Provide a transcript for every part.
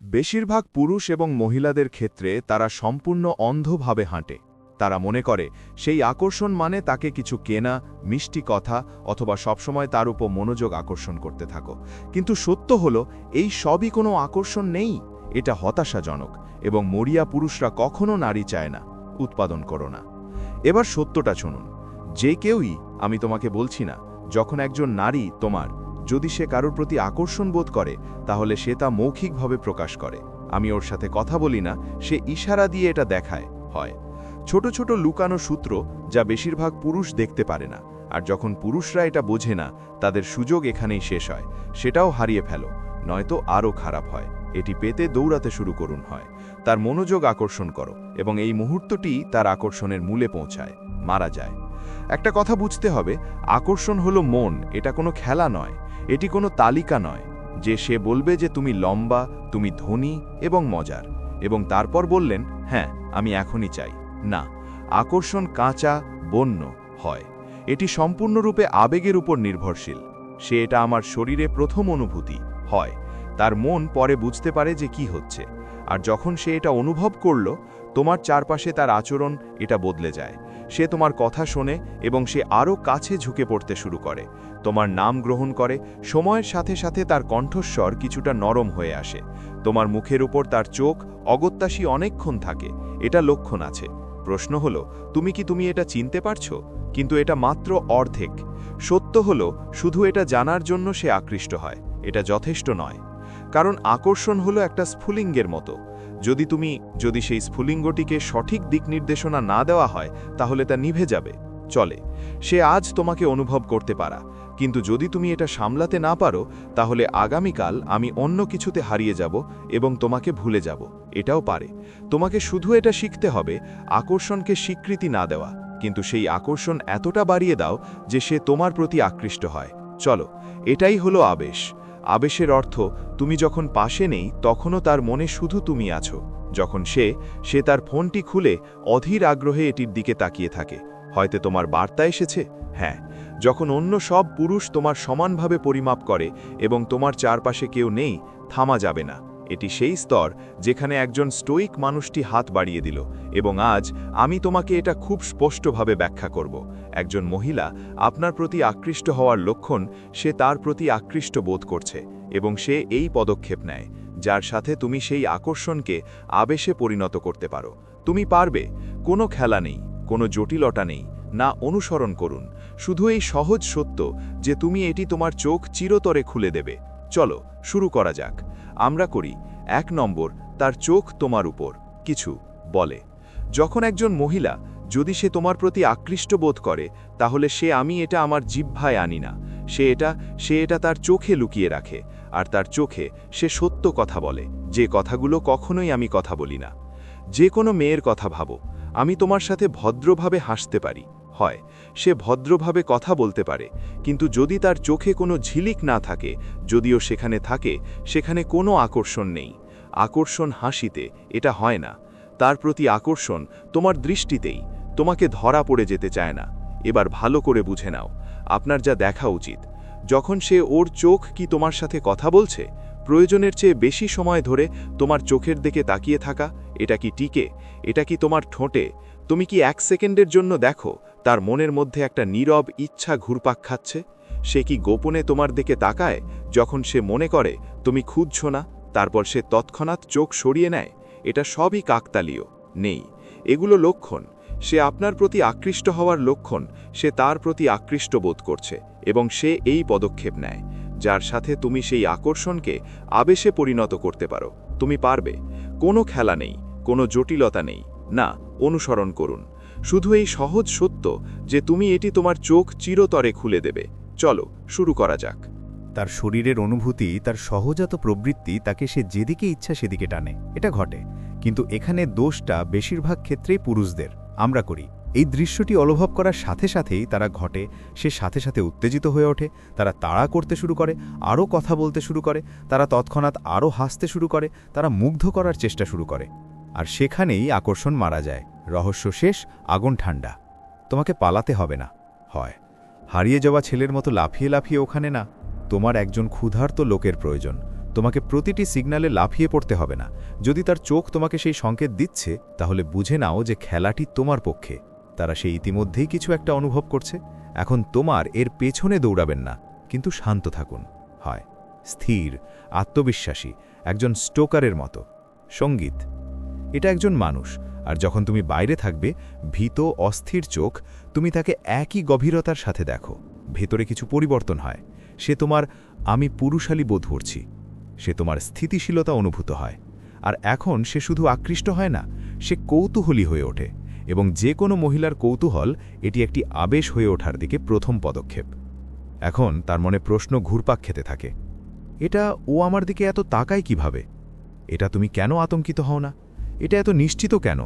বেশিরভাগ পুরুষ এবং মহিলাদের ক্ষেত্রে তারা সম্পূর্ণ অন্ধভাবে হাঁটে। তারা মনে করে, সেই আকর্ষণ মানে তাকে কিছু কেনা, মিষ্টি কথা অথবা সবসময় তার উপর মনোযোগ আকর্ষণ করতে থাকো। কিন্তু সত্য হলো, এই সবই কোনো আকর্ষণ নেই। এটা হতাশাজনক এবং মরিয়া পুরুষরা কখনো নারী চায় না, উৎপাদন করো না। এবার সত্যটা শুনুন। যে কেউই, আমি তোমাকে বলছি না, যখন একজন নারী তোমার যদি সে কারোর প্রতি আকর্ষণ বোধ করে, তাহলে সে তা মৌখিকভাবে প্রকাশ করে। আমি ওর সাথে কথা বলি না, সে ইশারা দিয়ে এটা দেখায়, হয়। ছোট ছোট লুকানো সূত্র যা বেশিরভাগ পুরুষ দেখতে পারে না, আর যখন পুরুষরা এটা বোঝে না, তাদের সুযোগ এখানেই শেষ হয়, সেটাও হারিয়ে ফেলো, নয়তো আরও খারাপ হয়। এটি পেতে দৌড়াতে শুরু করুন, হয়। তার মনোযোগ আকর্ষণ করো, এবং এই মুহূর্তটি তার আকর্ষণের মূলে পৌঁছায়, মারা যায়। একটা কথা বুঝতে হবে, আকর্ষণ হলো মন, এটা কোনো খেলা নয়, এটি কোনো তালিকা নয়, যে সে বলবে যে তুমি লম্বা, তুমি ধনী এবং মজার, এবং তারপর বললেন হ্যাঁ আমি এখনই চাই। না, আকর্ষণ কাঁচা, বন্য হয়, এটি সম্পূর্ণরূপে আবেগের উপর নির্ভরশীল, সে এটা আমার শরীরে প্রথম অনুভূতি হয়, তার মন পরে বুঝতে পারে যে কি হচ্ছে, আর যখন সে এটা অনুভব করল, তোমার চারপাশে তার আচরণ এটা বদলে যায় সে তোমার কথা শোনে এবং সে আরও কাছে ঝুঁকে পড়তে শুরু করে। তোমার নাম গ্রহণ করে, সময়ের সাথে সাথে তার কণ্ঠস্বর কিছুটা নরম হয়ে আসে। তোমার মুখের উপর তার চোখ অগত্যাসী অনেকক্ষণ থাকে। এটা লক্ষণ আছে। প্রশ্ন হলো, তুমি কি তুমি এটা চিনতে পারছ? কিন্তু এটা মাত্র অর্ধেক। সত্য হলো, শুধু এটা জানার জন্য সে আকৃষ্ট হয়। এটা যথেষ্ট নয়। কারণ আকর্ষণ হলো একটা স্ফুলিঙ্গের মতো। যদি তুমি, যদি সেই স্ফুলিঙ্গটিকে সঠিক দিক নির্দেশনা না দেওয়া হয়, তাহলে তা নিভে যাবে। চলে, সে আজ তোমাকে অনুভব করতে পারা। কিন্তু যদি তুমি এটা সামলাতে না পারো, তাহলে আগামীকাল আমি অন্য কিছুতে হারিয়ে যাব এবং তোমাকে ভুলে যাব। এটাও পারে। তোমাকে শুধু এটা শিখতে হবে, আকর্ষণকে স্বীকৃতি না দেওয়া। কিন্তু সেই আকর্ষণ এতটা বাড়িয়ে দাও যে সে তোমার প্রতি আকৃষ্ট হয়। চলো, এটাই হলো আবেশ। আবেশের অর্থ, তুমি যখন পাশে নেই, তখনও তার মনে শুধু তুমি আছো। যখন সে সে তার ফোনটি খুলে অধীর আগ্রহে এটির দিকে তাকিয়ে থাকে। হয়তো তোমার বার্তা এসেছে? হ্যাঁ। যখন অন্য সব পুরুষ তোমার সমানভাবে পরিমাপ করে এবং তোমার চারপাশে কেউ নেই, থামা যাবে না। এটি সেই স্তর যেখানে একজন স্টোইক মানুষটি হাত বাড়িয়ে দিল, এবং আজ আমি তোমাকে এটা খুব স্পষ্টভাবে ব্যাখ্যা করব। একজন মহিলা আপনার প্রতি আকৃষ্ট হওয়ার লক্ষণ সে তার প্রতি আকৃষ্ট বোধ করছে, এবং সে এই পদক্ষেপ নেয়, যার সাথে তুমি সেই আকর্ষণকে আবেশে পরিণত করতে পারো। তুমি পারবে, কোনো খেলা নেই, কোনো জটিলতা নেই, না অনুসরণ করুন, শুধু এই সহজ সত্য যে তুমি এটি তোমার চোখ চিরতরে খুলে দেবে। চলো, শুরু করা যাক। আমরা করি, এক নম্বর, তার চোখ তোমার উপর। কিছু, বলে, যখন একজন মহিলা, যদি সে তোমার প্রতি আকৃষ্ট বোধ করে, তাহলে সে আমি এটা আমার জিহ্ভায় আনি না। সে এটা সে এটা তার চোখে লুকিয়ে রাখে, আর তার চোখে সে সত্য কথা বলে, যে কথাগুলো কখনোই আমি কথা বলি না। যে কোনো মেয়ের কথা ভাবো, আমি তোমার সাথে ভদ্রভাবে হাসতে পারি। হয়, সে ভদ্রভাবে কথা বলতে পারে, কিন্তু যদি তার চোখে কোনো ঝিলিক না থাকে, যদিও সেখানে থাকে, সেখানে কোনো আকর্ষণ নেই। আকর্ষণ হাসিতে, এটা হয় না। তার প্রতি আকর্ষণ তোমার দৃষ্টিতেই, তোমাকে ধরা পড়ে যেতে চায় না। এবার ভালো করে বুঝে নাও, আপনার যা দেখা উচিত। যখন সে ওর চোখ কি তোমার সাথে কথা বলছে, প্রয়োজনের চেয়ে বেশি সময় ধরে তোমার চোখের দিকে তাকিয়ে থাকা, এটা কি টিকে, এটা কি তোমার ঠোঁটে, তুমি কি এক সেকেন্ডের জন্য দেখো তার মনের মধ্যে একটা নীরব ইচ্ছা ঘুরপাক খাচ্ছে, সে কি গোপনে তোমার দিকে তাকায়? যখন সে মনে করে, তুমি খুঁজছ না, তারপর সে তৎক্ষণাৎ চোখ সরিয়ে নেয়, এটা সবই কাকতালীয়, নেই, এগুলো লক্ষণ। সে আপনার প্রতি আকৃষ্ট হওয়ার লক্ষণ, সে তার প্রতি আকৃষ্ট বোধ করছে, এবং সে এই পদক্ষেপ নেয়, যার সাথে তুমি সেই আকর্ষণকে আবেশে পরিণত করতে পারো। তুমি পারবে, কোনো খেলা নেই, কোনো জটিলতা নেই, না, অনুসরণ করুন। শুধু এই সহজ সত্য যে তুমি এটি তোমার চোখ চিরতরে খুলে দেবে। চলো, শুরু করা যাক। তার শরীরের অনুভূতি, তার সহজাত প্রবৃত্তি তাকে সে যেদিকে ইচ্ছা সেদিকে টানে। এটা ঘটে। কিন্তু এখানে দোষটা বেশিরভাগ ক্ষেত্রেই পুরুষদের। আমরা করি। এই দৃশ্যটি অনুভব করার সাথে সাথেই তারা ঘটে। সে সাথে সাথে উত্তেজিত হয়ে ওঠে। তারা তাড়া করতে শুরু করে, আরও কথা বলতে শুরু করে। তারা তৎক্ষণাৎ আরও হাসতে শুরু করে। তারা মুগ্ধ করার চেষ্টা শুরু করে। আর সেখানেই আকর্ষণ মারা যায়। রহস্য শেষ, আগুন ঠান্ডা তোমাকে পালাতে হবে না। হয়। হারিয়ে যাওয়া ছেলের মতো লাফিয়ে লাফিয়ে ওখানে না। তোমার একজন ক্ষুধার্ত লোকের প্রয়োজন। তোমাকে প্রতিটি সিগন্যালে লাফিয়ে পড়তে হবে না। যদি তার চোখ তোমাকে সেই সংকেত দিচ্ছে, তাহলে বুঝে নাও যে খেলাটি তোমার পক্ষে। তারা সেই ইতিমধ্যেই কিছু একটা অনুভব করছে। এখন তোমার এর পেছনে দৌড়াবেন না। কিন্তু শান্ত থাকুন। হয়। স্থির, আত্মবিশ্বাসী, একজন স্টোকারের মতো। সংগীত। এটা একজন মানুষ। আর যখন তুমি বাইরে থাকবে, ভীত অস্থির চোখ, তুমি তাকে একই গভীরতার সাথে দেখো। ভেতরে কিছু পরিবর্তন হয়। সে তোমার আমি পুরুষালী বোধ করছি। সে তোমার স্থিতিশীলতা অনুভূত হয়। আর এখন সে শুধু আকৃষ্ট হয় না, সে কৌতূহলী হয়ে ওঠে। এবং যে কোনো মহিলার কৌতূহল, এটি একটি আবেশ হয়ে ওঠার দিকে প্রথম পদক্ষেপ। এখন তার মনে প্রশ্ন ঘুরপাক খেতে থাকে। এটা ও আমার দিকে এত তাকায় কীভাবে? এটা তুমি কেন আতঙ্কিত হও না? এটা এত নিশ্চিত কেন?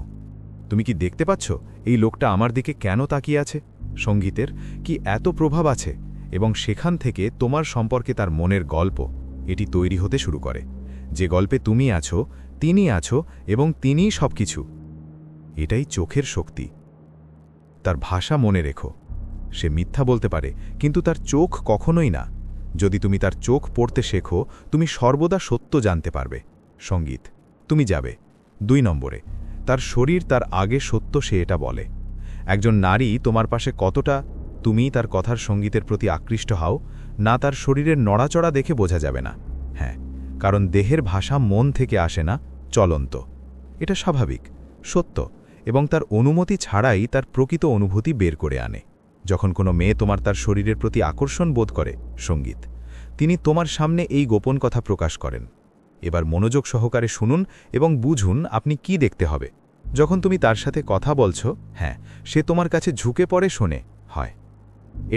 তুমি কি দেখতে পাচ্ছ এই লোকটা আমার দিকে কেন তাকিয়ে আছে? সঙ্গীতের কি এত প্রভাব আছে? এবং সেখান থেকে তোমার সম্পর্কে তার মনের গল্প এটি তৈরি হতে শুরু করে। যে গল্পে তুমি আছো, তিনি আছো এবং তিনিই সব কিছু এটাই চোখের শক্তি। তার ভাষা মনে রেখো। সে মিথ্যা বলতে পারে, কিন্তু তার চোখ কখনোই না। যদি তুমি তার চোখ পড়তে শেখো, তুমি সর্বদা সত্য জানতে পারবে। সংগীত, তুমি যাবে। দুই নম্বরে, তার শরীর তার আগে সত্য সে এটা বলে। একজন নারী তোমার পাশে কতটা তুমি তার কথার সঙ্গীতের প্রতি আকৃষ্ট হও, না তার শরীরের নড়াচড়া দেখে বোঝা যাবে না। হ্যাঁ কারণ দেহের ভাষা মন থেকে আসে না, চলন্ত। এটা স্বাভাবিক, সত্য, এবং তার অনুমতি ছাড়াই তার প্রকৃত অনুভূতি বের করে আনে। যখন কোনো মেয়ে তোমার তার শরীরের প্রতি আকর্ষণ বোধ করে, সংগীত, তিনি তোমার সামনে এই গোপন কথা প্রকাশ করেন। এবার মনোযোগ সহকারে শুনুন এবং বুঝুন আপনি কি দেখতে হবে। যখন তুমি তার সাথে কথা বলছো হ্যাঁ সে তোমার কাছে ঝুঁকে পড়ে শোনে, হয়।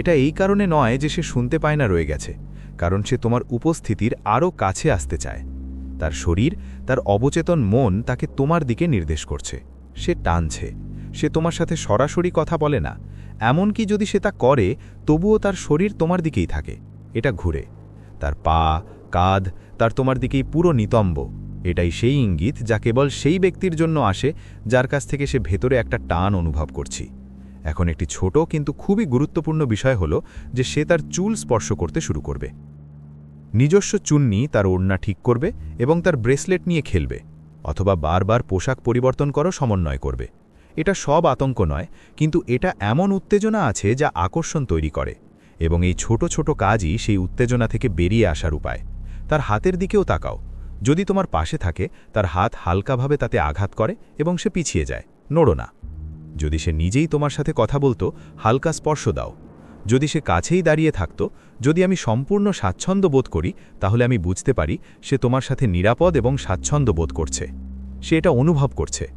এটা এই কারণে নয় যে সে শুনতে পায় না রয়ে গেছে, কারণ সে তোমার উপস্থিতির আরও কাছে আসতে চায়। তার শরীর, তার অবচেতন মন তাকে তোমার দিকে নির্দেশ করছে। সে টানছে, সে তোমার সাথে সরাসরি কথা বলে না। এমনকি যদি সে তা করে, তবুও তার শরীর তোমার দিকেই থাকে। এটা ঘুরে, তার পা কাঁধ তার তোমার দিকেই পুরো নিতম্ব। এটাই সেই ইঙ্গিত যা কেবল সেই ব্যক্তির জন্য আসে, যার কাছ থেকে সে ভেতরে একটা টান অনুভব করছি। এখন একটি ছোট কিন্তু খুবই গুরুত্বপূর্ণ বিষয় হল যে সে তার চুল স্পর্শ করতে শুরু করবে। নিজস্ব চুন্নি তার ওড়না ঠিক করবে এবং তার ব্রেসলেট নিয়ে খেলবে, অথবা বারবার পোশাক পরিবর্তন করো সমন্বয় করবে। এটা সব আতঙ্ক নয়, কিন্তু এটা এমন উত্তেজনা আছে যা আকর্ষণ তৈরি করে, এবং এই ছোট ছোট কাজই সেই উত্তেজনা থেকে বেরিয়ে আসার উপায়। তার হাতের দিকেও তাকাও। যদি তোমার পাশে থাকে, তার হাত হালকাভাবে তাতে আঘাত করে এবং সে পিছিয়ে যায়। নড়ো না। যদি সে নিজেই তোমার সাথে কথা বলতো, হালকা স্পর্শ দাও। যদি সে কাছেই দাঁড়িয়ে থাকত, যদি আমি সম্পূর্ণ স্বাচ্ছন্দ্য বোধ করি, তাহলে আমি বুঝতে পারি সে তোমার সাথে নিরাপদ এবং স্বাচ্ছন্দ্য বোধ করছে। সে এটা অনুভব করছে।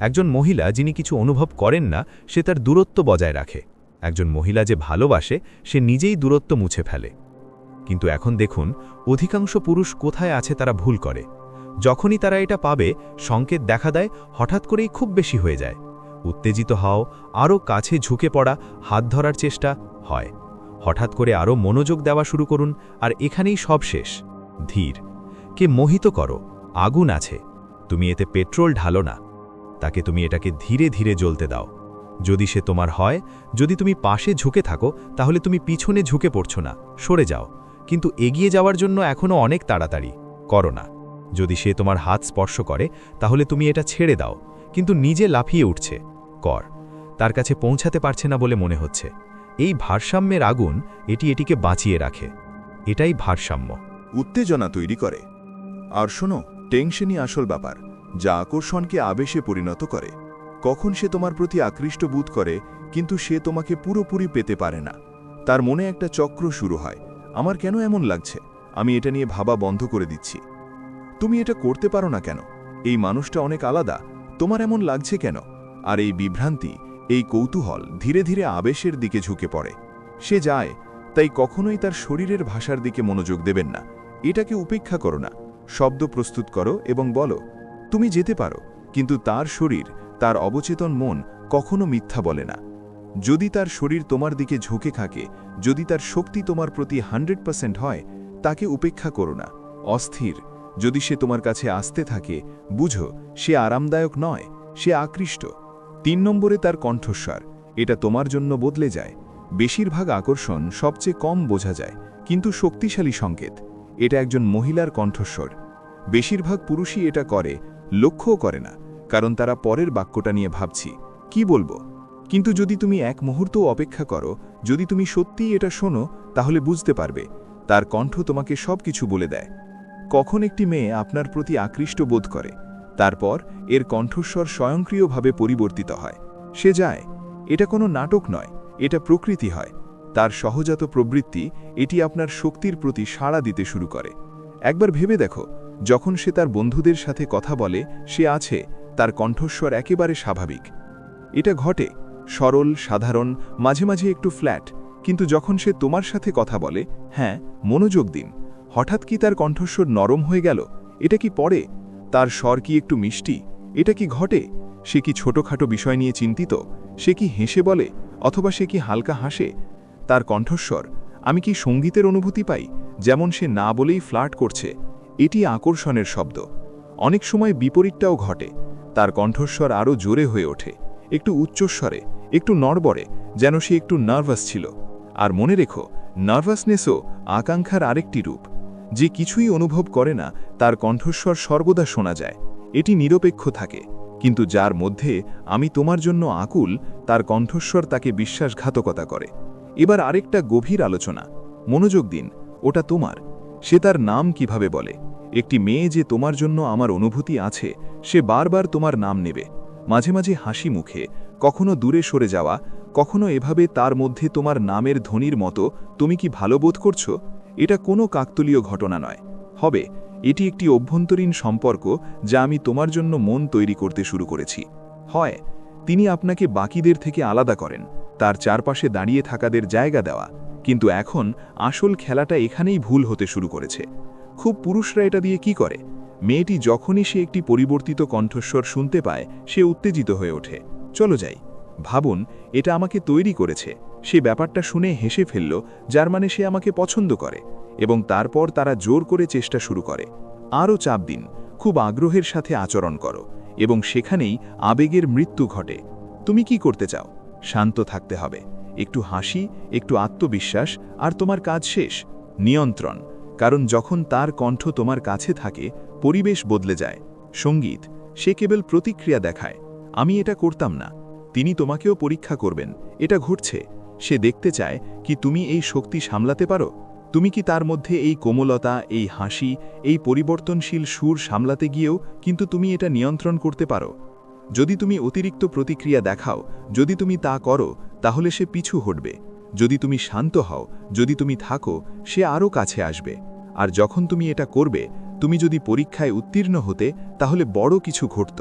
একজন মহিলা যিনি কিছু অনুভব করেন না, সে তার দূরত্ব বজায় রাখে। একজন মহিলা যে ভালোবাসে, সে নিজেই দূরত্ব মুছে ফেলে। কিন্তু এখন দেখুন, অধিকাংশ পুরুষ কোথায় আছে তারা ভুল করে। যখনই তারা এটা পাবে, সংকেত দেখা দেয়, হঠাৎ করেই খুব বেশি হয়ে যায়। উত্তেজিত হও, আরও কাছে ঝুঁকে পড়া, হাত ধরার চেষ্টা হয়। হঠাৎ করে আরও মনোযোগ দেওয়া শুরু করুন, আর এখানেই সব শেষ। ধীর। কে মোহিত করো, আগুন আছে। তুমি এতে পেট্রোল ঢালো না। তাকে তুমি এটাকে ধীরে ধীরে জ্বলতে দাও। যদি সে তোমার হয়, যদি তুমি পাশে ঝুঁকে থাকো, তাহলে তুমি পিছনে ঝুঁকে পড়ছো না। সরে যাও। কিন্তু এগিয়ে যাওয়ার জন্য এখনও অনেক তাড়াতাড়ি। করো না যদি সে তোমার হাত স্পর্শ করে, তাহলে তুমি এটা ছেড়ে দাও, কিন্তু নিজে লাফিয়ে উঠছে। কর। তার কাছে পৌঁছাতে পারছে না বলে মনে হচ্ছে। এই ভারসাম্যের আগুন এটি এটিকে বাঁচিয়ে রাখে। এটাই ভারসাম্য। উত্তেজনা তৈরি করে। আর শোনো, টেনশনই আসল ব্যাপার। যা আকর্ষণকে আবেশে পরিণত করে। কখন সে তোমার প্রতি আকৃষ্ট বোধ করে, কিন্তু সে তোমাকে পুরোপুরি পেতে পারে না। তার মনে একটা চক্র শুরু হয়। আমার কেন এমন লাগছে? আমি এটা নিয়ে ভাবা বন্ধ করে দিচ্ছি। তুমি এটা করতে পারো না কেন? এই মানুষটা অনেক আলাদা। তোমার এমন লাগছে কেন? আর এই বিভ্রান্তি, এই কৌতূহল ধীরে ধীরে আবেশের দিকে ঝুঁকে পড়ে। সে যায়, তাই কখনোই তার শরীরের ভাষার দিকে মনোযোগ দেবেন না। এটাকে উপেক্ষা করো না। শব্দ প্রস্তুত করো এবং বলো, তুমি যেতে পারো, কিন্তু তার শরীর, তার অবচেতন মন কখনো মিথ্যা বলে না। যদি তার শরীর তোমার দিকে ঝুঁকে থাকে, যদি তার শক্তি তোমার প্রতি হান্ড্রেড হয়, তাকে উপেক্ষা করো না। অস্থির। যদি সে তোমার কাছে আসতে থাকে, বুঝো, সে আরামদায়ক নয়, সে আকৃষ্ট। তিন নম্বরে তার কণ্ঠস্বর। এটা তোমার জন্য বদলে যায়। বেশিরভাগ আকর্ষণ সবচেয়ে কম বোঝা যায়, কিন্তু শক্তিশালী সংকেত। এটা একজন মহিলার কণ্ঠস্বর। বেশিরভাগ পুরুষই এটা করে, লক্ষ্যও করে না, কারণ তারা পরের বাক্যটা নিয়ে ভাবছি। কি বলব? কিন্তু যদি তুমি এক মুহূর্ত অপেক্ষা করো, যদি তুমি সত্যিই এটা শোনো, তাহলে বুঝতে পারবে, তার কণ্ঠ তোমাকে সব কিছু বলে দেয়। কখন একটি মেয়ে আপনার প্রতি আকৃষ্ট বোধ করে, তারপর এর কণ্ঠস্বর স্বয়ংক্রিয়ভাবে পরিবর্তিত হয়। সে যায়, এটা কোনো নাটক নয়, এটা প্রকৃতি হয়। তার সহজাত প্রবৃত্তি, এটি আপনার শক্তির প্রতি সাড়া দিতে শুরু করে। একবার ভেবে দেখো, যখন সে তার বন্ধুদের সাথে কথা বলে, সে আছে, তার কণ্ঠস্বর একেবারে স্বাভাবিক। এটা ঘটে সরল, সাধারণ, মাঝে মাঝে একটু ফ্ল্যাট কিন্তু যখন সে তোমার সাথে কথা বলে হ্যাঁ মনোযোগ দিন। হঠাৎ কি তার কণ্ঠস্বর নরম হয়ে গেল? এটা কি পড়ে তার স্বর কি একটু মিষ্টি? এটা কি ঘটে? সে কি ছোটখাটো বিষয় নিয়ে চিন্তিত? সে কি হেসে বলে, অথবা সে কি হালকা হাসে? তার কণ্ঠস্বর, আমি কি সঙ্গীতের অনুভূতি পাই? যেমন সে না বলেই ফ্লার্ট করছে। এটি আকর্ষণের শব্দ। অনেক সময় বিপরীতটাও ঘটে। তার কণ্ঠস্বর আরও জোরে হয়ে ওঠে। একটু উচ্চস্বরে। একটু নড়বড়ে, যেন সে একটু নার্ভাস ছিল। আর মনে রেখো, নার্ভাসনেসও আকাঙ্ক্ষার আরেকটি রূপ। যে কিছুই অনুভব করে না, তার কণ্ঠস্বর সর্বদা শোনা যায়। এটি নিরপেক্ষ থাকে। কিন্তু যার মধ্যে আমি তোমার জন্য আকুল, তার কণ্ঠস্বর তাকে বিশ্বাসঘাতকতা করে। এবার আরেকটা গভীর আলোচনা। মনোযোগ দিন, ওটা তোমার। সে তার নাম কীভাবে বলে? একটি মেয়ে যে তোমার জন্য আমার অনুভূতি আছে, সে বারবার তোমার নাম নেবে। মাঝে মাঝে হাসি মুখে কখনো দূরে সরে যাওয়া, কখনো এভাবে তার মধ্যে তোমার নামের ধ্বনির মতো, তুমি কি ভালো বোধ করছ? এটা কোনো কাকতলীয় ঘটনা নয়। হবে, এটি একটি অভ্যন্তরীণ সম্পর্ক যা আমি তোমার জন্য মন তৈরি করতে শুরু করেছি। হয়, তিনি আপনাকে বাকিদের থেকে আলাদা করেন, তার চারপাশে দাঁড়িয়ে থাকাদের জায়গা দেওয়া, কিন্তু এখন আসল খেলাটা এখানেই ভুল হতে শুরু করেছে। খুব পুরুষরা এটা দিয়ে কি করে? মেয়েটি যখনই সে একটি পরিবর্তিত কণ্ঠস্বর শুনতে পায়, সে উত্তেজিত হয়ে ওঠে। চলো যাই। ভাবুন, এটা আমাকে তৈরি করেছে। সে ব্যাপারটা শুনে হেসে ফেলল, যার মানে সে আমাকে পছন্দ করে এবং তারপর তারা জোর করে চেষ্টা শুরু করে। আরও চাপ দিন, খুব আগ্রহের সাথে আচরণ করো এবং সেখানেই আবেগের মৃত্যু ঘটে। তুমি কি করতে চাও? শান্ত থাকতে হবে। একটু হাসি, একটু আত্মবিশ্বাস আর তোমার কাজ শেষ। নিয়ন্ত্রণ, কারণ যখন তার কণ্ঠ তোমার কাছে থাকে, পরিবেশ বদলে যায়। সংগীত, সে কেবল প্রতিক্রিয়া দেখায়। আমি এটা করতাম না। তিনি তোমাকেও পরীক্ষা করবেন। এটা ঘটছে। সে দেখতে চায়, কি তুমি এই শক্তি সামলাতে পারো? তুমি কি তার মধ্যে এই কোমলতা, এই হাসি, এই পরিবর্তনশীল সুর সামলাতে গিয়েও কিন্তু তুমি এটা নিয়ন্ত্রণ করতে পারো? যদি তুমি অতিরিক্ত প্রতিক্রিয়া দেখাও, যদি তুমি তা করো, তাহলে সে পিছু হটবে। যদি তুমি শান্ত হও, যদি তুমি থাকো, সে আরও কাছে আসবে। আর যখন তুমি এটা করবে, তুমি যদি পরীক্ষায় উত্তীর্ণ হতে, তাহলে বড় কিছু ঘটত।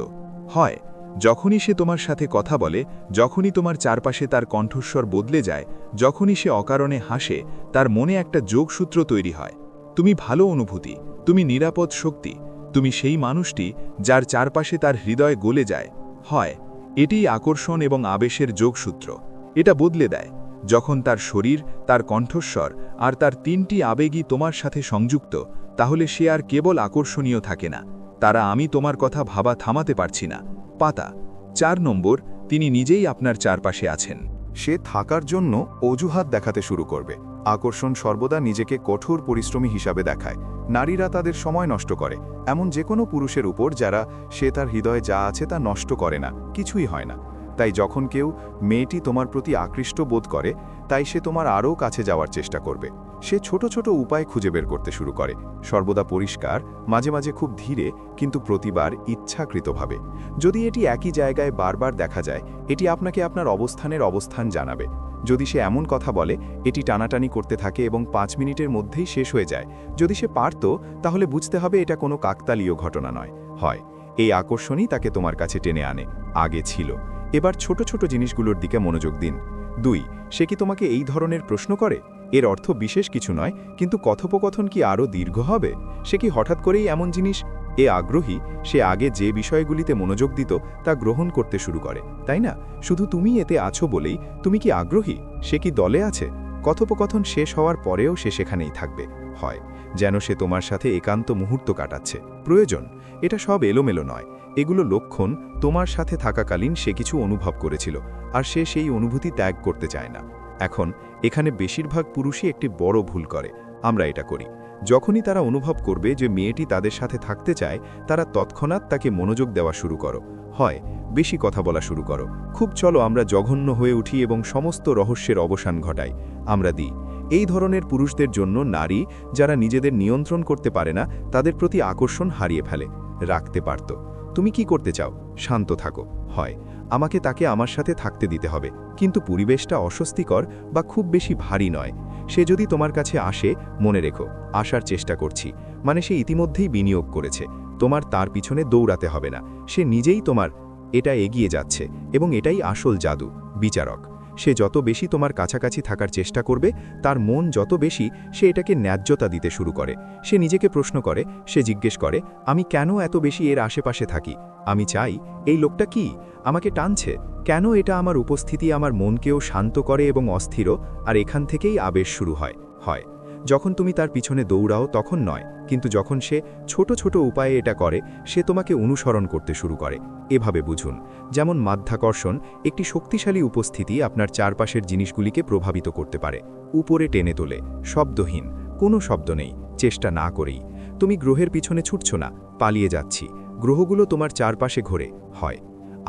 হয় যখনই সে তোমার সাথে কথা বলে, যখনই তোমার চারপাশে তার কণ্ঠস্বর বদলে যায়, যখনই সে অকারণে হাসে, তার মনে একটা যোগসূত্র তৈরি হয়। তুমি ভালো অনুভূতি, তুমি নিরাপদ শক্তি, তুমি সেই মানুষটি যার চারপাশে তার হৃদয় গলে যায়। হয়, এটিই আকর্ষণ এবং আবেশের যোগসূত্র। এটা বদলে দেয়, যখন তার শরীর, তার কণ্ঠস্বর আর তার তিনটি আবেগই তোমার সাথে সংযুক্ত, তাহলে সে আর কেবল আকর্ষণীয় থাকে না। তারা আমি তোমার কথা ভাবা থামাতে পারছি না। পাতা। চার নম্বর, তিনি নিজেই আপনার চারপাশে আছেন। সে থাকার জন্য অজুহাত দেখাতে শুরু করবে। আকর্ষণ সর্বদা নিজেকে কঠোর পরিশ্রমী হিসাবে দেখায়। নারীরা তাদের সময় নষ্ট করে। এমন যে কোনো পুরুষের উপর যারা সে তার হৃদয়ে যা আছে তা নষ্ট করে না, কিছুই হয় না। তাই যখন কেউ মেয়েটি তোমার প্রতি আকৃষ্ট বোধ করে, তাই সে তোমার আরও কাছে যাওয়ার চেষ্টা করবে। সে ছোট ছোট উপায় খুঁজে বের করতে শুরু করে। সর্বদা পরিষ্কার, মাঝে মাঝে খুব ধীরে, কিন্তু প্রতিবার ইচ্ছাকৃতভাবে। যদি এটি একই জায়গায় বারবার দেখা যায়, এটি আপনাকে আপনার অবস্থানের অবস্থান জানাবে। যদি সে এমন কথা বলে, এটি টানাটানি করতে থাকে এবং পাঁচ মিনিটের মধ্যেই শেষ হয়ে যায়। যদি সে পারত, তাহলে বুঝতে হবে এটা কোনো কাকতালীয় ঘটনা নয়। হয়, এই আকর্ষণই তাকে তোমার কাছে টেনে আনে। আগে ছিল। এবার ছোট ছোট জিনিসগুলোর দিকে মনোযোগ দিন। দুই, সে কি তোমাকে এই ধরনের প্রশ্ন করে? এর অর্থ বিশেষ কিছু নয়, কিন্তু কথোপকথন কি আরও দীর্ঘ হবে? সে কি হঠাৎ করেই এমন জিনিস? এ আগ্রহী, সে আগে যে বিষয়গুলিতে মনোযোগ দিত, তা গ্রহণ করতে শুরু করে, তাই না? শুধু তুমি এতে আছো বলেই, তুমি কি আগ্রহী? সে কি দলে আছে? কথোপকথন শেষ হওয়ার পরেও সে সেখানেই থাকবে, হয়, যেন সে তোমার সাথে একান্ত মুহূর্ত কাটাচ্ছে। প্রয়োজন, এটা সব এলোমেলো নয়। এগুলো লক্ষণ তোমার সাথে থাকাকালীন সে কিছু অনুভব করেছিল, আর সে সেই অনুভূতি ত্যাগ করতে চায় না। এখন, এখানে বেশিরভাগ পুরুষই একটি বড় ভুল করে, আমরা এটা করি। যখনই তারা অনুভব করবে যে মেয়েটি তাদের সাথে থাকতে চায়, তারা তৎক্ষণাৎ তাকে মনোযোগ দেওয়া শুরু করো। হয়, বেশি কথা বলা শুরু করো। খুব চলো আমরা জঘন্য হয়ে উঠি এবং সমস্ত রহস্যের অবসান ঘটাই। আমরা দিই। এই ধরনের পুরুষদের জন্য নারী, যারা নিজেদের নিয়ন্ত্রণ করতে পারে না, তাদের প্রতি আকর্ষণ হারিয়ে ফেলে। রাখতে পারত। তুমি কি করতে চাও? শান্ত থাকো। হয়, আমাকে তাকে আমার সাথে থাকতে দিতে হবে। কিন্তু পরিবেশটা অস্বস্তিকর বা খুব বেশি ভারী নয়। সে যদি তোমার কাছে আসে, মনে রেখো, আসার চেষ্টা করছি। মানে সে ইতিমধ্যেই বিনিয়োগ করেছে। তোমার তার পিছনে দৌড়াতে হবে না। সে নিজেই তোমার, এটা এগিয়ে যাচ্ছে এবং এটাই আসল জাদু। বিচারক সে যত বেশি তোমার কাছাকাছি থাকার চেষ্টা করবে, তার মন যত বেশি, সে এটাকে ন্যায্যতা দিতে শুরু করে। সে নিজেকে প্রশ্ন করে, সে জিজ্ঞেস করে, আমি কেন এত বেশি এর আশেপাশে থাকি? আমি চাই, এই লোকটা কি? আমাকে টানছে? কেন এটা আমার উপস্থিতি আমার মনকেও শান্ত করে এবং অস্থির আর এখান থেকেই আবেশ শুরু হয় হয়। যখন তুমি তার পিছনে দৌড়াও তখন নয়, কিন্তু যখন সে ছোট ছোট উপায়ে এটা করে, সে তোমাকে অনুসরণ করতে শুরু করে। এভাবে বুঝুন, যেমন মাধ্যাকর্ষণ একটি শক্তিশালী উপস্থিতি আপনার চারপাশের জিনিসগুলিকে প্রভাবিত করতে পারে। উপরে টেনে তোলে, শব্দহীন, কোনো শব্দ নেই, চেষ্টা না করেই। তুমি গ্রহের পিছনে ছুটছ না, পালিয়ে যাচ্ছি, গ্রহগুলো তোমার চারপাশে ঘোরে, হয়।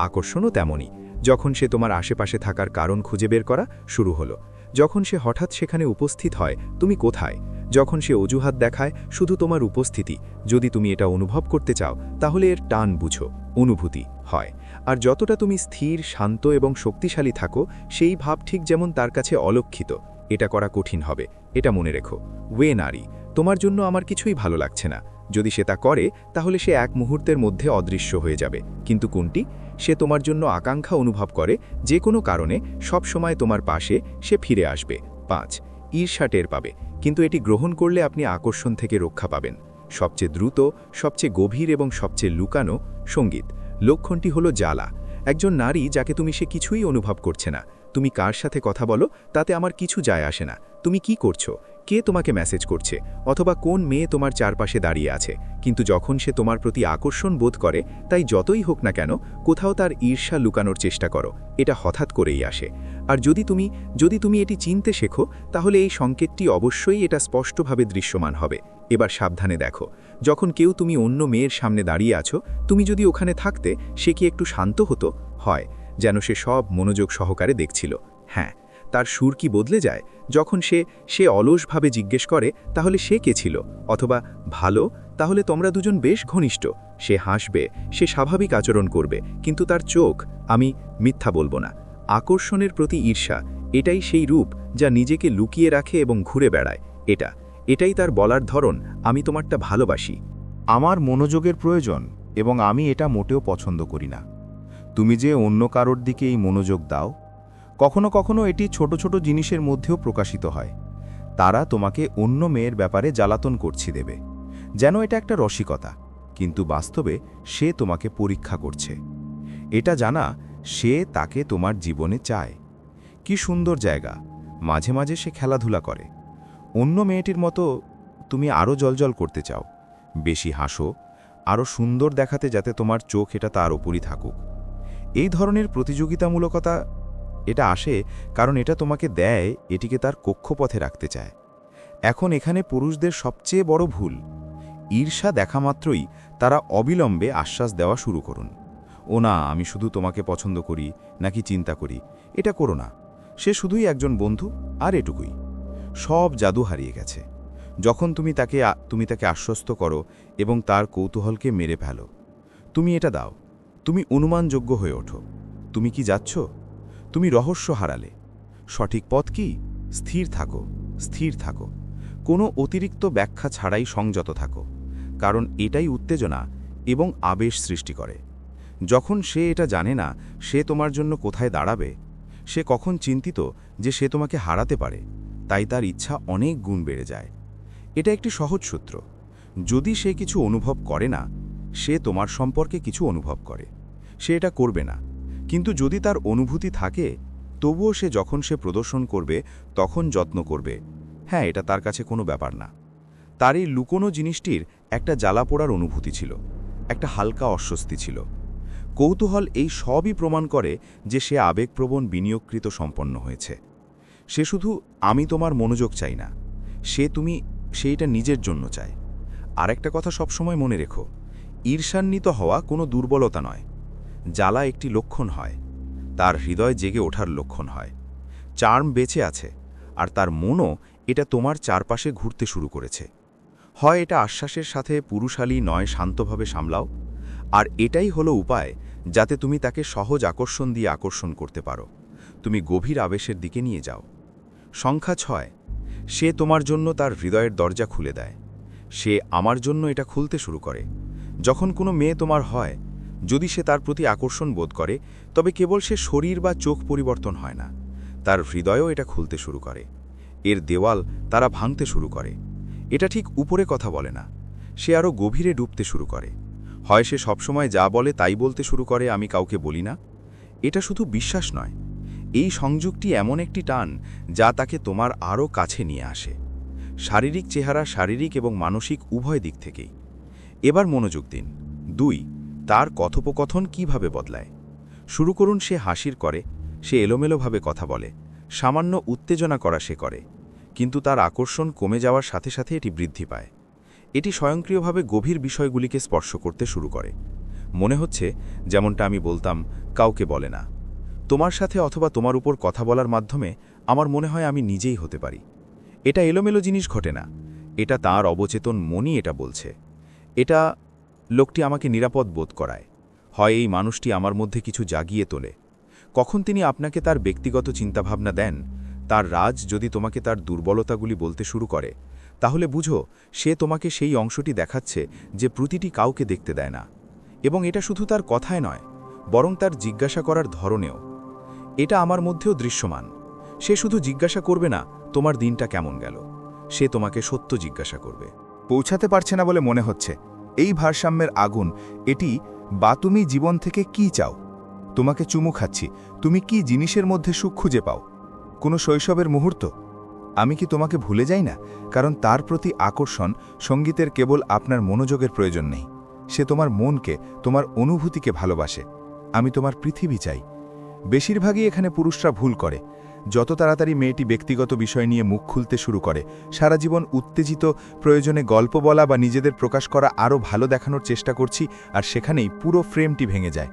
আকর্ষণও তেমনই, যখন সে তোমার আশেপাশে থাকার কারণ খুঁজে বের করা শুরু হলো। যখন সে হঠাৎ সেখানে উপস্থিত হয়, তুমি কোথায়? যখন সে অজুহাত দেখায়, শুধু তোমার উপস্থিতি। যদি তুমি এটা অনুভব করতে চাও, তাহলে এর টান বুঝো, অনুভূতি হয়। আর যতটা তুমি স্থির, শান্ত এবং শক্তিশালী থাকো, সেই ভাব ঠিক যেমন তার কাছে অলক্ষিত। এটা করা কঠিন হবে, এটা মনে রেখো। ওয়ে নারী, তোমার জন্য আমার কিছুই ভালো লাগছে না। যদি সে তা করে, তাহলে সে এক মুহূর্তের মধ্যে অদৃশ্য হয়ে যাবে। কিন্তু কোনটি? সে তোমার জন্য আকাঙ্ক্ষা অনুভব করে, যে কোনো কারণে সব সময় তোমার পাশে সে ফিরে আসবে। পাঁচ, ঈর্ষা টের পাবে, কিন্তু এটি গ্রহণ করলে আপনি আকর্ষণ থেকে রক্ষা পাবেন। সবচেয়ে দ্রুত, সবচেয়ে গভীর এবং সবচেয়ে লুকানো সংগীত। লক্ষণটি হলো জ্বালা। একজন নারী যাকে তুমি সে কিছুই অনুভব করছে না, তুমি কার সাথে কথা বলো, তাতে আমার কিছু যায় আসে না, তুমি কি করছ কে তোমাকে মেসেজ করছে? অথবা কোন মেয়ে তোমার চারপাশে দাঁড়িয়ে আছে? কিন্তু যখন সে তোমার প্রতি আকর্ষণ বোধ করে, তাই যতই হোক না কেন, কোথাও তার ঈর্ষা লুকানোর চেষ্টা করো। এটা হঠাৎ করেই আসে। আর যদি তুমি যদি তুমি এটি চিনতে শেখো, তাহলে এই সংকেতটি অবশ্যই এটা স্পষ্টভাবে দৃশ্যমান হবে। এবার সাবধানে দেখো। যখন কেউ তুমি অন্য মেয়ের সামনে দাঁড়িয়ে আছো, তুমি যদি ওখানে থাকতে, সে কি একটু শান্ত হতো? হয়। যেন সে সব মনোযোগ সহকারে দেখছিল। হ্যাঁ তার সুর কি বদলে যায়? যখন সে সে অলসভাবে জিজ্ঞেস করে, তাহলে সে কে ছিল? অথবা, ভালো, তাহলে তোমরা দুজন বেশ ঘনিষ্ঠ। সে হাসবে, সে স্বাভাবিক আচরণ করবে, কিন্তু তার চোখ, আমি মিথ্যা বলব না। আকর্ষণের প্রতি ঈর্ষা, এটাই সেই রূপ যা নিজেকে লুকিয়ে রাখে এবং ঘুরে বেড়ায়। এটা, এটাই তার বলার ধরন, আমি তোমারটা ভালোবাসি। আমার মনোযোগের প্রয়োজন, এবং আমি এটা মোটেও পছন্দ করি না। তুমি যে অন্য কারোর দিকে এই মনোযোগ দাও কখনো কখনো এটি ছোট ছোট জিনিসের মধ্যেও প্রকাশিত হয়। তারা তোমাকে অন্য মেয়ের ব্যাপারে জ্বালাতন করছি দেবে, যেন এটা একটা রসিকতা, কিন্তু বাস্তবে সে তোমাকে পরীক্ষা করছে। এটা জানা সে তাকে তোমার জীবনে চায়। কি সুন্দর জায়গা, মাঝে মাঝে সে খেলাধুলা করে। অন্য মেয়েটির মতো তুমি আরও জলজল করতে চাও, বেশি হাসো আরও সুন্দর দেখাতে যাতে তোমার চোখ এটা তার ওপরই থাকুক। এই ধরনের প্রতিযোগিতামূলকতা এটা আসে কারণ এটা তোমাকে দেয়, এটিকে তার কক্ষপথে রাখতে চায়। এখন এখানে পুরুষদের সবচেয়ে বড় ভুল। ঈর্ষা দেখা মাত্রই তারা অবিলম্বে আশ্বাস দেওয়া শুরু করুন। ও না, আমি শুধু তোমাকে পছন্দ করি, নাকি চিন্তা করি। এটা করো না। সে শুধুই একজন বন্ধু, আর এটুকুই। সব জাদু হারিয়ে গেছে। যখন তুমি তাকে তুমি তাকে আশ্বস্ত করো এবং তার কৌতূহলকে মেরে ফেলো, তুমি এটা দাও। তুমি অনুমানযোগ্য হয়ে ওঠো। তুমি কি যাচ্ছ? তুমি রহস্য হারালে। সঠিক পথ কি? স্থির থাকো স্থির থাকো। কোনো অতিরিক্ত ব্যাখ্যা ছাড়াই সংযত থাকো, কারণ এটাই উত্তেজনা এবং আবেশ সৃষ্টি করে। যখন সে এটা জানে না, সে তোমার জন্য কোথায় দাঁড়াবে? সে কখন চিন্তিত যে সে তোমাকে হারাতে পারে, তাই তার ইচ্ছা অনেক গুণ বেড়ে যায়। এটা একটি সহজ সূত্র। যদি সে কিছু অনুভব করে না, সে তোমার সম্পর্কে কিছু অনুভব করে। সে এটা করবে না। কিন্তু যদি তার অনুভূতি থাকে, তবুও সে যখন সে প্রদর্শন করবে, তখন যত্ন করবে। হ্যাঁ এটা তার কাছে কোনো ব্যাপার না। তার এই লুকোনো জিনিসটির একটা জ্বালা পোড়ার অনুভূতি ছিল, একটা হালকা অস্বস্তি ছিল। কৌতূহল এই সবই প্রমাণ করে যে সে আবেগপ্রবণ, বিনিয়োগকৃত সম্পন্ন হয়েছে। সে শুধু, আমি তোমার মনোযোগ চাই না। সে তুমি, সেইটা নিজের জন্য চায়। আরেকটা কথা সবসময় মনে রেখো, ঈর্ষান্বিত হওয়া কোনো দুর্বলতা নয়। জ্বালা একটি লক্ষণ হয়। তার হৃদয় জেগে ওঠার লক্ষণ হয়। চার্ম বেঁচে আছে, আর তার মনও এটা তোমার চারপাশে ঘুরতে শুরু করেছে। হয় এটা আশ্বাসের সাথে পুরুষালী নয় শান্তভাবে সামলাও, আর এটাই হলো উপায় যাতে তুমি তাকে সহজ আকর্ষণ দিয়ে আকর্ষণ করতে পারো। তুমি গভীর আবেশের দিকে নিয়ে যাও। সংখ্যা ছয়, সে তোমার জন্য তার হৃদয়ের দরজা খুলে দেয়। সে আমার জন্য এটা খুলতে শুরু করে। যখন কোনো মেয়ে তোমার হয় যদি সে তার প্রতি আকর্ষণ বোধ করে, তবে কেবল সে শরীর বা চোখ পরিবর্তন হয় না। তার হৃদয়ও এটা খুলতে শুরু করে। এর দেওয়াল তারা ভাঙতে শুরু করে। এটা ঠিক উপরে কথা বলে না। সে আরও গভীরে ডুবতে শুরু করে। হয় সে সবসময় যা বলে তাই বলতে শুরু করে, আমি কাউকে বলি না? এটা শুধু বিশ্বাস নয়। এই সংযোগটি এমন একটি টান যা তাকে তোমার আরও কাছে নিয়ে আসে। শারীরিক চেহারা শারীরিক এবং মানসিক উভয় দিক থেকেই। এবার মনোযোগ দিন। দুই তার কথোপকথন কীভাবে বদলায়? শুরু করুন সে হাসির করে, সে এলোমেলোভাবে কথা বলে, সামান্য উত্তেজনা করা সে করে, কিন্তু তার আকর্ষণ কমে যাওয়ার সাথে সাথে এটি বৃদ্ধি পায়। এটি স্বয়ংক্রিয়ভাবে গভীর বিষয়গুলিকে স্পর্শ করতে শুরু করে। মনে হচ্ছে যেমনটা আমি বলতাম, কাউকে বলে না। তোমার সাথে অথবা তোমার উপর কথা বলার মাধ্যমে আমার মনে হয় আমি নিজেই হতে পারি। এটা এলোমেলো জিনিস ঘটে না। এটা তার অবচেতন মনই এটা বলছে। এটা লোকটি আমাকে নিরাপদ বোধ করায়। হয় এই মানুষটি আমার মধ্যে কিছু জাগিয়ে তোলে। কখন তিনি আপনাকে তার ব্যক্তিগত চিন্তাভাবনা দেন? তার রাজ যদি তোমাকে তার দুর্বলতাগুলি বলতে শুরু করে, তাহলে বুঝো, সে তোমাকে সেই অংশটি দেখাচ্ছে যে প্রতিটি কাউকে দেখতে দেয় না। এবং এটা শুধু তার কথায় নয়, বরং তার জিজ্ঞাসা করার ধরনেও। এটা আমার মধ্যেও দৃশ্যমান। সে শুধু জিজ্ঞাসা করবে না, তোমার দিনটা কেমন গেল। সে তোমাকে সত্য জিজ্ঞাসা করবে। পৌঁছাতে পারছে না বলে মনে হচ্ছে। এই ভারসাম্যের আগুন, এটি বা তুমি জীবন থেকে কি চাও? তোমাকে চুমু খাচ্ছি। তুমি কি জিনিসের মধ্যে সুখ খুঁজে পাও? কোনো শৈশবের মুহূর্ত? আমি কি তোমাকে ভুলে যাই না? কারণ তার প্রতি আকর্ষণ সঙ্গীতের কেবল আপনার মনোযোগের প্রয়োজন নেই। সে তোমার মনকে, তোমার অনুভূতিকে ভালোবাসে। আমি তোমার পৃথিবী চাই। বেশিরভাগই এখানে পুরুষরা ভুল করে। যত তাড়াতাড়ি মেয়েটি ব্যক্তিগত বিষয় নিয়ে মুখ খুলতে শুরু করে, সারা জীবন উত্তেজিত, প্রয়োজনে গল্প বলা বা নিজেদের প্রকাশ করা আরও ভালো দেখানোর চেষ্টা করছি আর সেখানেই পুরো ফ্রেমটি ভেঙে যায়।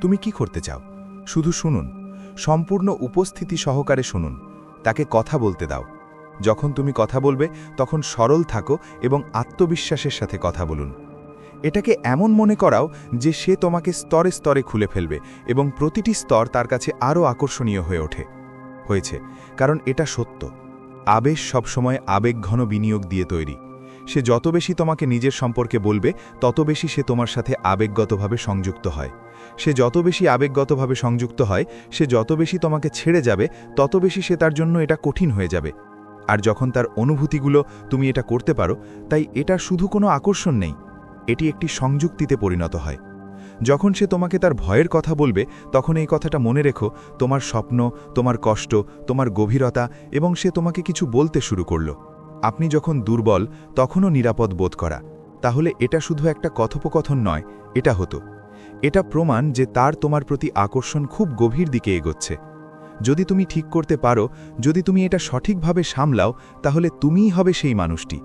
তুমি কি করতে চাও? শুধু শুনুন। সম্পূর্ণ উপস্থিতি সহকারে শুনুন। তাকে কথা বলতে দাও। যখন তুমি কথা বলবে, তখন সরল থাকো এবং আত্মবিশ্বাসের সাথে কথা বলুন। এটাকে এমন মনে করাও যে সে তোমাকে স্তরে স্তরে খুলে ফেলবে এবং প্রতিটি স্তর তার কাছে আরও আকর্ষণীয় হয়ে ওঠে। হয়েছে, কারণ এটা সত্য। আবেশ সবসময় আবেগঘন বিনিয়োগ দিয়ে তৈরি। সে যত বেশি তোমাকে নিজের সম্পর্কে বলবে, তত বেশি সে তোমার সাথে আবেগগতভাবে সংযুক্ত হয়। সে যত বেশি আবেগগতভাবে সংযুক্ত হয়, সে যত বেশি তোমাকে ছেড়ে যাবে, তত বেশি সে তার জন্য এটা কঠিন হয়ে যাবে। আর যখন তার অনুভূতিগুলো তুমি এটা করতে পারো, তাই এটা শুধু কোনো আকর্ষণ নেই। এটি একটি সংযুক্তিতে পরিণত হয়। যখন সে তোমাকে তার ভয়ের কথা বলবে, তখন এই কথাটা মনে রেখো, তোমার স্বপ্ন, তোমার কষ্ট, তোমার গভীরতা এবং সে তোমাকে কিছু বলতে শুরু করল। আপনি যখন দুর্বল, তখনও নিরাপদ বোধ করা। তাহলে এটা শুধু একটা কথোপকথন নয়, এটা হতো। এটা প্রমাণ যে তার তোমার প্রতি আকর্ষণ খুব গভীর দিকে এগোচ্ছে। যদি তুমি ঠিক করতে পারো, যদি তুমি এটা সঠিকভাবে সামলাও, তাহলে তুমিই হবে সেই মানুষটি।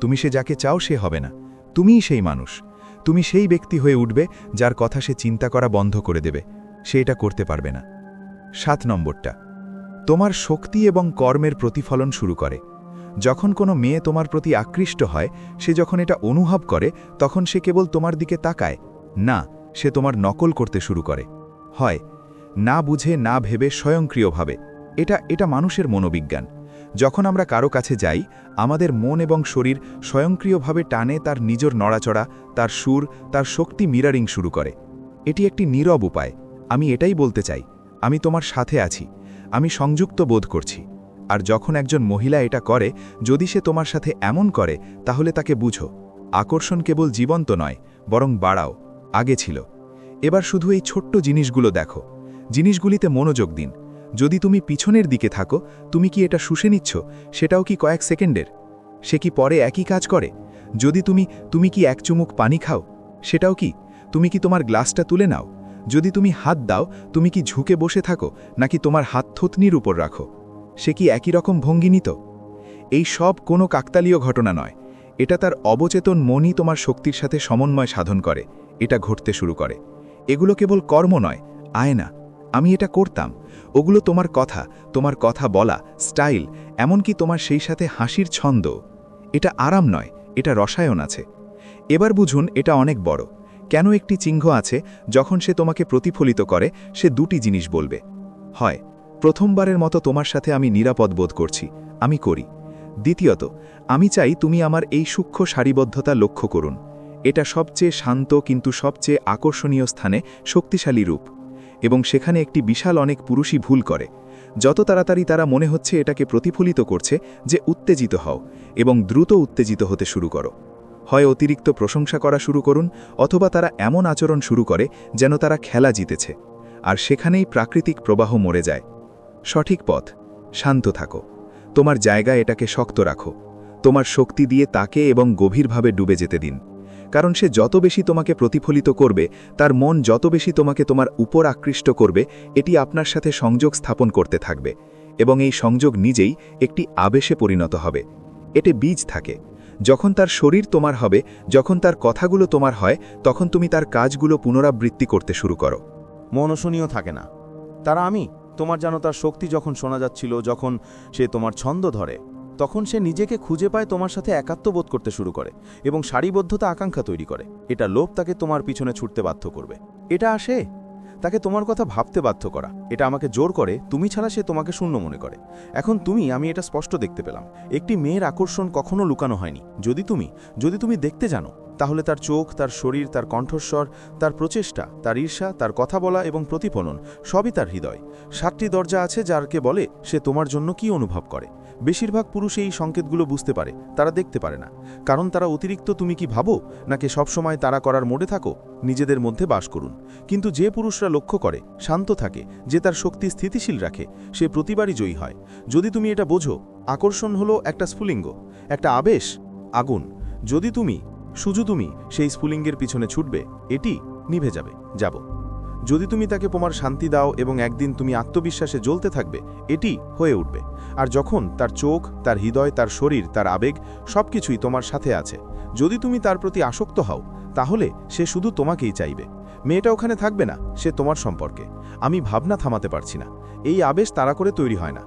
তুমি সে যাকে চাও সে হবে না। তুমিই সেই মানুষ। তুমি সেই ব্যক্তি হয়ে উঠবে যার কথা সে চিন্তা করা বন্ধ করে দেবে। সে এটা করতে পারবে না। সাত নম্বরটা। তোমার শক্তি এবং কর্মের প্রতিফলন শুরু করে। যখন কোনো মেয়ে তোমার প্রতি আকৃষ্ট হয়, সে যখন এটা অনুভব করে, তখন সে কেবল তোমার দিকে তাকায়। না, সে তোমার নকল করতে শুরু করে। হয়, না বুঝে, না ভেবে, স্বয়ংক্রিয়ভাবে। এটা এটা মানুষের মনোবিজ্ঞান। যখন আমরা কারও কাছে যাই, আমাদের মন এবং শরীর স্বয়ংক্রিয়ভাবে টানে তার নিজের নড়াচড়া, তার সুর, তার শক্তি মিরারিং শুরু করে। এটি একটি নীরব উপায়। আমি এটাই বলতে চাই, আমি তোমার সাথে আছি, আমি সংযুক্ত বোধ করছি। আর যখন একজন মহিলা এটা করে, যদি সে তোমার সাথে এমন করে, তাহলে তাকে বুঝো, আকর্ষণ কেবল জীবন্ত নয়, বরং বাড়াও, আগে ছিল। এবার শুধু এই ছোট্ট জিনিসগুলো দেখো, জিনিসগুলিতে মনোযোগ দিন। যদি তুমি পিছনের দিকে থাকো, তুমি কি এটা শুষে নিচ্ছ? সেটাও কি কয়েক সেকেন্ডের? সে কি পরে একই কাজ করে? যদি তুমি তুমি কি এক চুমুক পানি খাও? সেটাও কি? তুমি কি তোমার গ্লাসটা তুলে নাও? যদি তুমি হাত দাও, তুমি কি ঝুঁকে বসে থাকো, নাকি তোমার হাত থুতনির উপর রাখো? সে কি একই রকম ভঙ্গি নিত এই সব কোনো কাকতালীয় ঘটনা নয়। এটা তার অবচেতন মনই তোমার শক্তির সাথে সমন্বয় সাধন করে। এটা ঘটতে শুরু করে। এগুলো কেবল কর্ম নয়, আয়না। আমি এটা করতাম। ওগুলো তোমার কথা তোমার কথা বলা, স্টাইল, এমনকি তোমার সেই সাথে হাসির ছন্দ। এটা আরাম নয়, এটা রসায়ন আছে। এবার বুঝুন, এটা অনেক বড়। কেন একটি চিহ্ন আছে, যখন সে তোমাকে প্রতিফলিত করে, সে দুটি জিনিস বলবে। হয়, প্রথমবারের মতো তোমার সাথে আমি নিরাপদ বোধ করছি, আমি করি। দ্বিতীয়ত, আমি চাই তুমি আমার এই সূক্ষ্ম সারিবদ্ধতা লক্ষ্য করুন। এটা সবচেয়ে শান্ত কিন্তু সবচেয়ে আকর্ষণীয় স্থানে শক্তিশালী রূপ। এবং সেখানে একটি বিশাল অনেক পুরুষই ভুল করে। যত তাড়াতাড়ি তারা মনে হচ্ছে এটাকে প্রতিফলিত করছে যে উত্তেজিত হও এবং দ্রুত উত্তেজিত হতে শুরু করো। হয় অতিরিক্ত প্রশংসা করা শুরু করুন অথবা তারা এমন আচরণ শুরু করে যেন তারা খেলা জিতেছে। আর সেখানেই প্রাকৃতিক প্রবাহ মরে যায়। সঠিক পথ, শান্ত থাকো। তোমার জায়গা এটাকে শক্ত রাখো। তোমার শক্তি দিয়ে তাকে এবং গভীরভাবে ডুবে যেতে দিন। কারণ সে যত বেশি তোমাকে প্রতিফলিত করবে, তার মন যত বেশি তোমাকে তোমার উপর আকৃষ্ট করবে, এটি আপনার সাথে সংযোগ স্থাপন করতে থাকবে, এবং এই সংযোগ নিজেই একটি আবেশে পরিণত হবে। এতে বীজ থাকে। যখন তার শরীর তোমার হবে, যখন তার কথাগুলো তোমার হয়, তখন তুমি তার কাজগুলো পুনরাবৃত্তি করতে শুরু করো। মনশনীয় থাকে না। তারা আমি, তোমার যেন তার শক্তি যখন শোনা যাচ্ছিল, যখন সে তোমার ছন্দ ধরে। তখন সে নিজেকে খুঁজে পায় তোমার সাথে একাত্মবোধ করতে শুরু করে এবং সারিবদ্ধতা আকাঙ্ক্ষা তৈরি করে। এটা লোভ তাকে তোমার পিছনে ছুটতে বাধ্য করবে। এটা আসে তাকে তোমার কথা ভাবতে বাধ্য করা। এটা আমাকে জোর করে, তুমি ছাড়া সে তোমাকে শূন্য মনে করে। এখন তুমি, আমি এটা স্পষ্ট দেখতে পেলাম। একটি মেয়ের আকর্ষণ কখনো লুকানো হয়নি। যদি তুমি যদি তুমি দেখতে জানো, তাহলে তার চোখ, তার শরীর, তার কণ্ঠস্বর, তার প্রচেষ্টা, তার ঈর্ষা, তার কথা বলা এবং প্রতিফলন সবই তার হৃদয়। সাতটি দরজা আছে যারকে বলে সে তোমার জন্য কি অনুভব করে। বেশিরভাগ পুরুষ এই সংকেতগুলো বুঝতে পারে, তারা দেখতে পারে না। কারণ তারা অতিরিক্ত তুমি কি ভাবো, নাকি সবসময় তারা করার মোডে থাকো, নিজেদের মধ্যে বাস করুন। কিন্তু যে পুরুষরা লক্ষ্য করে, শান্ত থাকে, যে তার শক্তি স্থিতিশীল রাখে, সে প্রতিবারই জয়ী হয়। যদি তুমি এটা বোঝো, আকর্ষণ হলো একটা স্ফুলিঙ্গ, একটা আবেশ, আগুন। যদি তুমি, শুধু তুমি, সেই স্ফুলিঙ্গের পিছনে ছুটবে, এটি নিভে যাবে, যাব। যদি তুমি তাকে তোমার শান্তি দাও এবং একদিন তুমি আত্মবিশ্বাসে জ্বলতে থাকবে, এটি হয়ে উঠবে। আর যখন তার চোখ, তার হৃদয়, তার শরীর, তার আবেগ সবকিছুই তোমার সাথে আছে, যদি তুমি তার প্রতি আসক্ত হও, তাহলে সে শুধু তোমাকেই চাইবে। মেয়েটা ওখানে থাকবে না, সে তোমার সম্পর্কে। আমি ভাবনা থামাতে পারছি না। এই আবেশ তারা করে তৈরি হয় না।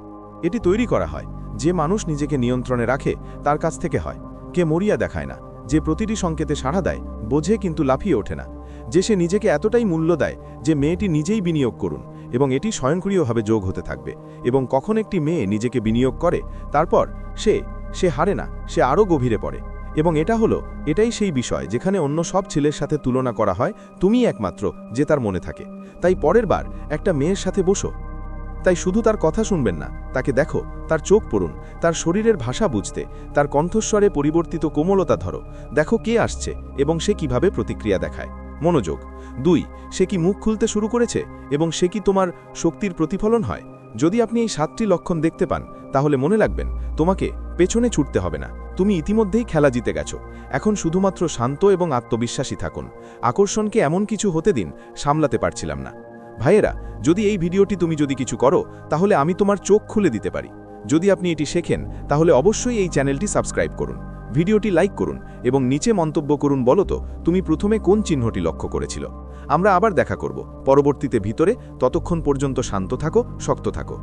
এটি তৈরি করা হয়। যে মানুষ নিজেকে নিয়ন্ত্রণে রাখে, তার কাছ থেকে হয়। কে মরিয়া দেখায় না। যে প্রতিটি সংকেতে সাড়া দেয়, বোঝে কিন্তু লাফিয়ে ওঠে না। যে সে নিজেকে এতটাই মূল্য দেয় যে মেয়েটি নিজেই বিনিয়োগ করুন এবং এটি স্বয়ংক্রিয়ভাবে যোগ হতে থাকবে এবং কখন একটি মেয়ে নিজেকে বিনিয়োগ করে, তারপর সে সে হারে না, সে আরও গভীরে পড়ে। এবং এটা হলো, এটাই সেই বিষয় যেখানে অন্য সব ছেলের সাথে তুলনা করা হয় তুমি একমাত্র, যে তার মনে থাকে। তাই পরের বার একটা মেয়ের সাথে বসো। তাই শুধু তার কথা শুনবেন না, তাকে দেখো, তার চোখ পড়ুন, তার শরীরের ভাষা বুঝতে, তার কণ্ঠস্বরে পরিবর্তিত কোমলতা ধরো, দেখো কে আসছে এবং সে কীভাবে প্রতিক্রিয়া দেখায়। মনোযোগ। দুই, সে কি মুখ খুলতে শুরু করেছে এবং সে কি তোমার শক্তির প্রতিফলন হয়? যদি আপনি এই সাতটি লক্ষণ দেখতে পান, তাহলে মনে রাখবেন, তোমাকে পেছনে ছুটতে হবে না। তুমি ইতিমধ্যেই খেলা জিতে গেছো। এখন শুধুমাত্র শান্ত এবং আত্মবিশ্বাসী থাকুন। আকর্ষণকে এমন কিছু হতে দিন, সামলাতে পারছিলাম না। ভাইয়েরা, যদি এই ভিডিওটি তুমি যদি কিছু করো, তাহলে আমি তোমার চোখ খুলে দিতে পারি। যদি আপনি এটি শেখেন, তাহলে অবশ্যই এই চ্যানেলটি সাবস্ক্রাইব করুন, ভিডিওটি লাইক করুন এবং নিচে মন্তব্য করুন বলতো তুমি প্রথমে কোন চিহ্নটি লক্ষ্য করেছিল। আমরা আবার দেখা করব, পরবর্তীতে ভিতরে, ততক্ষণ পর্যন্ত শান্ত থাকো, শক্ত থাকো।